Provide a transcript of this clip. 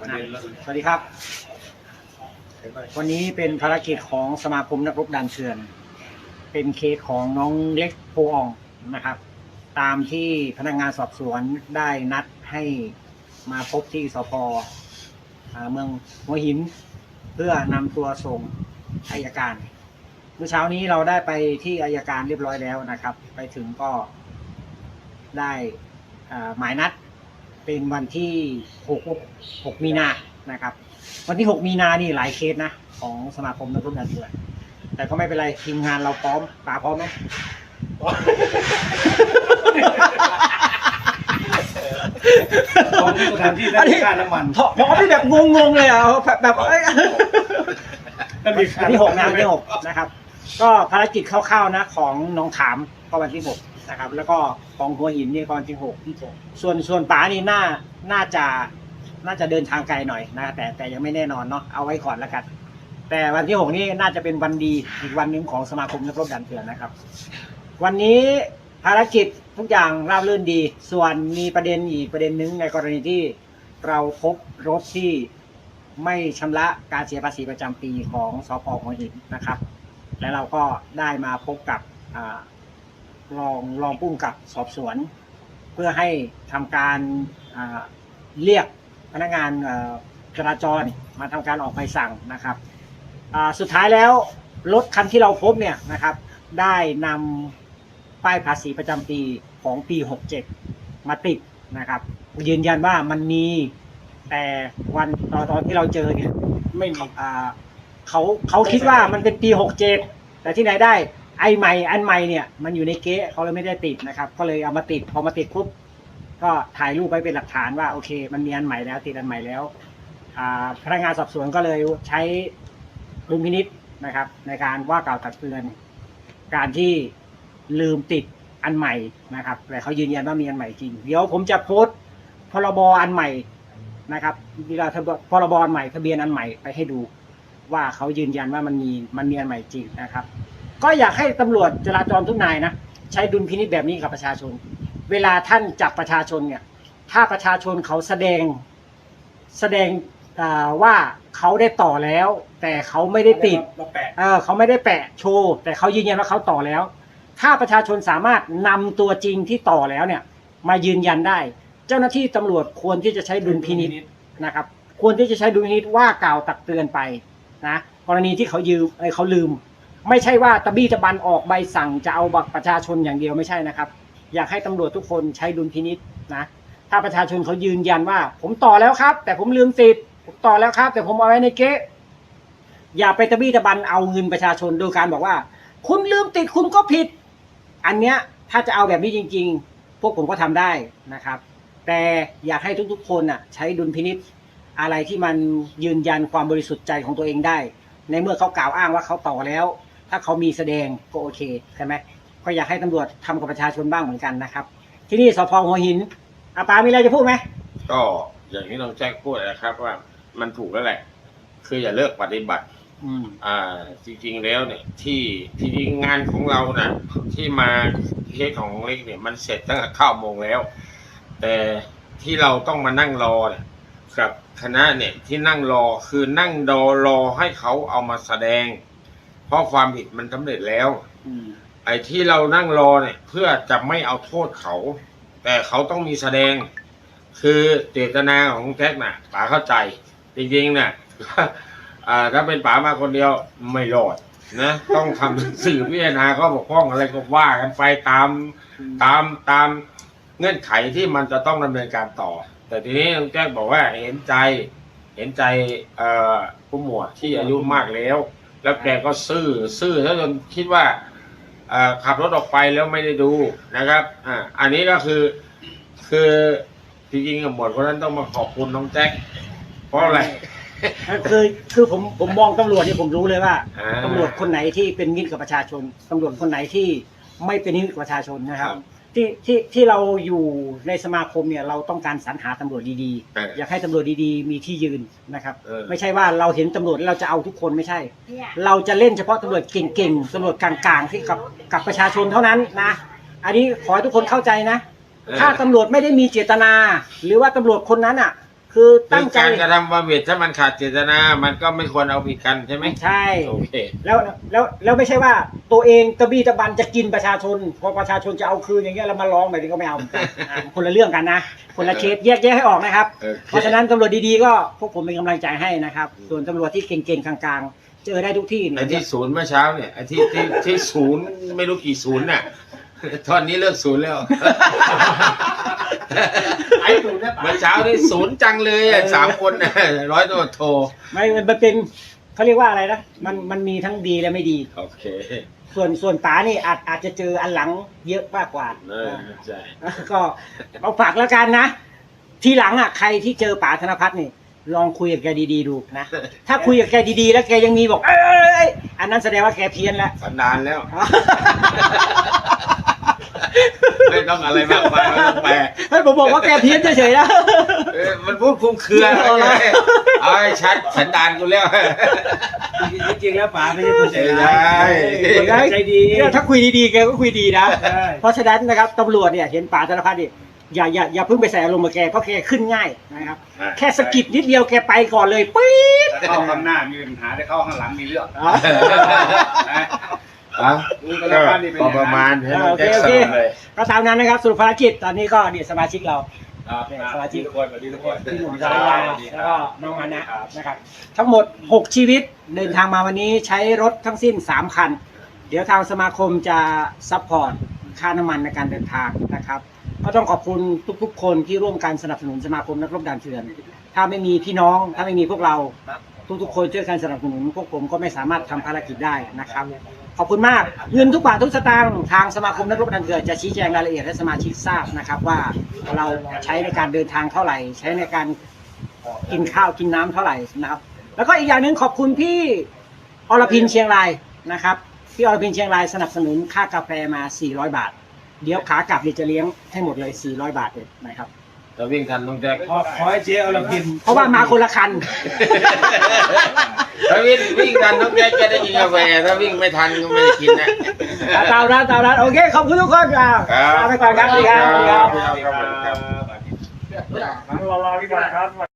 ประเด็นแล้วสวัสดีครับ วันนี้เป็นภารกิจของสมาคมนักรบดันเถื่อน เป็นเคสของน้องเล็กโพอองนะครับ ตามที่พนักงานสอบสวนได้นัดให้มาพบที่สพเมืองหัวหิน เพื่อนำตัวส่งอายการเมื่อเช้านี้เราได้ไปที่อายการเรียบร้อยแล้วนะครับ ไปถึงก็ได้หมายนัด เป็นวันที่6 6มีนานะครับ วันที่ 6 มีนานี่หลายเคสนะ ของสมาคมนักรบดันเถื่อนแต่ก็ไม่เป็นไรทีมงานเราพร้อมป๋าพร้อมไหมตอนที่สถานที่ได้มีค่าน้ำมันพอพร้อมที่แบบงงๆเลยอะแบบแบบเอ้ยได้มีค่าวันที่หกนะวันที่หกนะครับ ก็ภารกิจคร่าวๆนะ ของหน้องถามก็วันที่หก นะครับ แล้วก็ของหัวหินนี่ก็วันที่หกส่วนส่วนป๋านี่น่าน่าจะน่าจะเดินทางไกลหน่อยนะแต่แต่ยังไม่แน่นอนเนาะเอาไว้ก่อนแล้วกัน แต่วันที่หกนี่น่าจะเป็นวันดีอีกวันหนึ่งของสมาคมนักรบดันเถื่อนนะครับ วันนี้ภารกิจทุกอย่างราบรื่นดี ส่วนมีประเด็นอีกประเด็นหนึ่งในกรณีที่เราพบรถที่ไม่ชำระการเสียภาษีประจำปีของสพหัวหินนะครับ และเราก็ได้มาพบกับ รองรองผู้กำกับสอบสวน เพื่อให้ทำการอ่าเรียกพนักงานเอ่อจราจรมาทำการออกใบสั่งนะครับอ่าสุดท้ายแล้วรถคันที่เราพบเนี่ยนะครับได้นำป้ายภาษีประจำปีของปี 67 มาติดนะครับ ยืนยันว่ามันมีแต่วันตอนตอนที่เราเจอเนี่ย ไม่มี อ่าเขาเขาคิดว่ามันเป็นปี 67 แต่ที่ไหนได้ ไอใหม่อันใหม่เนี่ยมันอยู่ในเก๊ะเขาเลยไม่ได้ติดนะครับ ก็เลยเอามาติดพอมาติดปุ๊บก็ถ่ายรูปไว้เป็นหลักฐานว่าโอเค มันมีอันใหม่แล้วติดอันใหม่แล้วพนักงานสอบสวนก็เลยใช้ดุลพินิษนะครับ ในการว่ากล่าวตักเตือน การที่ลืมติดอันใหม่นะครับแต่เขายืนยันว่ามีอันใหม่จริง เดี๋ยวผมจะโพสต์พรบอันใหม่นะครับเวลาทะเบียนพรบอันใหม่ทะเบียนอันใหม่ไปให้ดูว่าเขายืนยันว่ามันมีมันมีอันใหม่จริงนะครับ ก็อยากให้ตำรวจจราจรทุกนายนะใช้ดุลพินิจแบบนี้กับประชาชน เวลาท่านจับประชาชนเนี่ย ถ้าประชาชนเขาแสดงแสดงอ่าว่าเขาได้ต่อแล้ว แต่เขาไม่ได้ติดมาแปะเออเขาไม่ได้แปะโชว์แต่เขายืนยันว่าเขาต่อแล้ว ถ้าประชาชนสามารถนำตัวจริงที่ต่อแล้วเนี่ย มายืนยันได้ เจ้าหน้าที่ตำรวจควรที่จะใช้ดุลพินิจนะครับ ควรที่จะใช้ดุลพินิจว่ากล่าวตักเตือนไปนะกรณีที่เขายืมเอ้ยเขาลืม ไม่ใช่ว่าตะบี้ตะบันออกใบสั่งจะเอาบัตรประชาชนอย่างเดียวไม่ใช่นะครับ อยากให้ตำรวจทุกคนใช้ดุลพินิษนะถ้าประชาชนเขายืนยันว่า ผมต่อแล้วครับ แต่ผมลืมติดผมต่อแล้วครับ แต่ผมเอาไว้ในเก๊ะอย่าไปตะบี้ตะบันเอาเงินประชาชนโดยการบอกว่า คุณลืมติดคุณก็ผิด อันเนี้ยถ้าจะเอาแบบนี้จริง ๆ พวกผมก็ทำได้นะครับ แต่อยากให้ทุกๆ คนน่ะใช้ดุลพินิษอะไรที่มันยืนยันความบริสุทธิ์ใจของตัวเองได้ ในเมื่อเขากล่าวอ้างว่าเขาต่อแล้ว ถ้าเขามีแสดงก็โอเคใช่ไหมก็อยากให้ตำรวจทำกับประชาชนบ้างเหมือนกันนะครับ ที่นี่สพหัวหินอาปามีอะไรจะพูดไหมก็อย่างที่น้องแจ็คพูดนะครับว่ามันถูกแล้วแหละ คืออย่าเลิกปฏิบัติอืมอ่าจริงๆแล้วเนี่ย ที่ที่จริงงานของเราน่ะ ที่มาเคสของเล็กเนี่ย มันเสร็จตั้งแต่เข้าโมงแล้ว แต่ที่เราต้องมานั่งรอเนี่ยกับคณะเนี่ยที่นั่งรอคือนั่งรอรอให้เขาเอามาแสดง เพราะความผิดมันสำเร็จแล้ว อืมไอ้ที่เรานั่งรอเนี่ยเพื่อจะไม่เอาโทษเขา แต่เขาต้องมีแสดง คือเจตนาของแท็กน่ะป๋าเข้าใจ จริงๆเนี่ยอ่าถ้าเป็นป๋ามาคนเดียวไม่รอดนะ ต้องทำสื่อพิจารณาข้อบกพร่องอะไรก็ว่ากันไปตาม ตามตามเงื่อนไขที่มันจะต้องดำเนินการต่อ แต่ทีนี้น้องแจ้งบอกว่าเห็นใจ เห็นใจเอ่อผู้หมวดที่อายุมากแล้ว แล้วแกก็ซื่อซื่อถ้าจนคิดว่าเอ่อขับรถออกไปแล้วไม่ได้ดูนะครับอ่าอันนี้ก็คือคือจริงๆกับหมวดคนนั้นต้องมาขอบคุณน้องแจ็คเพราะอะไรคือคือผมผมมองตำรวจเนี่ยผมรู้เลยว่าอ่าตำรวจคนไหนที่เป็นมิตรกับประชาชนตำรวจคนไหนที่ไม่เป็นมิตรกับประชาชนนะครับครับ ที่ที่ที่เราอยู่ในสมาคมเนี่ยเราต้องการสรรหาตำรวจดีเออๆ อยากให้ตำรวจดีๆ มีที่ยืนนะครับ เออ ไม่ใช่ว่าเราเห็นตำรวจแล้วเราจะเอาทุกคนไม่ใช่เราจะเล่นเฉพาะตำรวจเก่งๆตำรวจกลางๆที่กับกับประชาชนเท่านั้นนะ อันนี้ขอให้ทุกคนเข้าใจนะ เออ ถ้าตำรวจไม่ได้มีเจตนา หรือว่าตำรวจคนนั้นอะ คือคืตั้องใจการกระทำความผิดถ้ามันขาดเจตนา มันก็ไม่ควรเอาผิดกันใช่ไหมใช่ โอเค แล้วแล้วแล้วไม่ใช่ว่า ตัวเองตะบี้ตะบันจะกินประชาชน พอประชาชนจะเอาคืนอย่างเงี้ยแล้วมาร้องแบบนี้ก็ไม่เอาเหมือนกันอะคนละเรื่องกันนะ คนละเคสแยกแยกให้ออกนะครับ โอเค เพราะฉะนั้นตำรวจดีๆก็พวกผมเป็นกำลังใจให้นะครับ ส่วนตำรวจที่เก่งๆกลางๆ เจอได้ทุกที่ไอ้ที่ศูนย์เมื่อเช้าเนี่ยไอ้ที่ที่ที่ศูนย์ไม่รู้กี่ศูนย์น่ะ ตอนนี้เลิกศูนย์แล้ว ไอ้ตูนเนี่ยเมื่อเช้านี่ศูนย์จังเลยอะสามคนน่ะร้อยตำรวจโทไม่มันเป็นเขาเรียกว่าอะไรนะมันมันมีทั้งดีและไม่ดี โอเคส่วนส่วนป๋านี่อาจอาจจะเจออันหลังเยอะมากกว่าเออใช่ก็เอาฝากแล้วกันนะ ทีหลังอะใครที่เจอป๋าธนพัฒน์นี่ ลองคุยกับแกดีๆดูนะ ถ้าคุยกับแกดีๆ แล้วแกยังมีบอกเอ้ยเอ้ยเอ้ยอันนั้นแสดงว่าแกเพี้ยนแล้วสันดานแล้ว ไม่ต้องอะไรมากมายไม่ต้องแปลเฮ้ยผมบอกว่าแกเพี้ยนเฉยๆนะ เออมันพูดคลุมเครือเอาละ เอาให้ชัดสันดานกูแล้ว จริงๆแล้วป๋าไม่ใช่คนใจร้าใช่ยใจดีเนี่ยถ้าคุยดีๆแกก็คุยดีนะ ใช่เพราะฉะนั้นนะครับตำรวจเนี่ยเห็นป๋าธนพัฒน์นี่อย่าอย่าอย่าเพิ่งไปใส่อารมณ์กับแกเพราะแกขึ้นง่ายนะครับแค่สะกิดนิดเดียวแกไปก่อนเลยปี๊ดแต่เข้าข้างหน้ามีปัญหาแต่เข้าข้างหลังมีเรื่องอ๋อ นะอะลุงธนพัฒน์นี่เป็นก็อย่างนั้นประมาณให้น้องโอเคแจ็คโอสัเคนเลย ก็ตามนั้นนะครับสรุปภารกิจตอนนี้ก็เนี่ยสมาชิกเราครับสมาชิกทุกคนสวัสดีทุกคนพี่หนุ่มสารยาแล้วก็น้องอานะนะครับ ทั้งหมด 6 ชีวิตเดินทางมาวันนี้ใช้รถทั้งสิ้น 3 คัน เดี๋ยวทางสมาคมจะซัพพอร์ตค่าน้ำมันในการเดินทางนะครับ ก็ต้องขอบคุณทุกๆ คนที่ร่วมกันสนับสนุนสมาคมนักรบด่านเถื่อน ถ้าไม่มีพี่น้องถ้าไม่มีพวกเรา ทุกๆคนช่วยกันสนับสนุนพวกผมก็ไม่สามารถทำภารกิจได้นะครับ ขอบคุณมากเงินทุกบาททุกสตางค์ทางสมาคมนักรบดันเกิดจะชี้แจงรายละเอียดให้สมาชิกทราบนะครับ ว่าเราใช้ในการเดินทางเท่าไหร่ ใช้ในการกินข้าวกินน้ำเท่าไหร่นะครับ แล้วก็อีกอย่างหนึ่งขอบคุณพี่อรพินเชียงรายนะครับพี่อรพินเชียงรายสนับสนุนค่ากาแฟมา 400 บาท เดี๋ยวขากลับเดี๋ยวจะเลี้ยงให้หมดเลย 400 บาทเลยนะครับ จะวิ่งทันน้องแจ็คขอขอให้เจ๊เอาละกินเพราะว่ามาคนละคัน ถ้าวิ่งวิ่งทันน้องแจ็คจะได้กินกาแฟถ้าวิ่งไม่ทันก็ไม่ได้กินนะตามนั้นตามนั้นโอเคขอบคุณทุกคนครับ ลาไปก่อนครับสวัสดีครับสวัสดีครับ ครับ รอรอพี่บอลครับ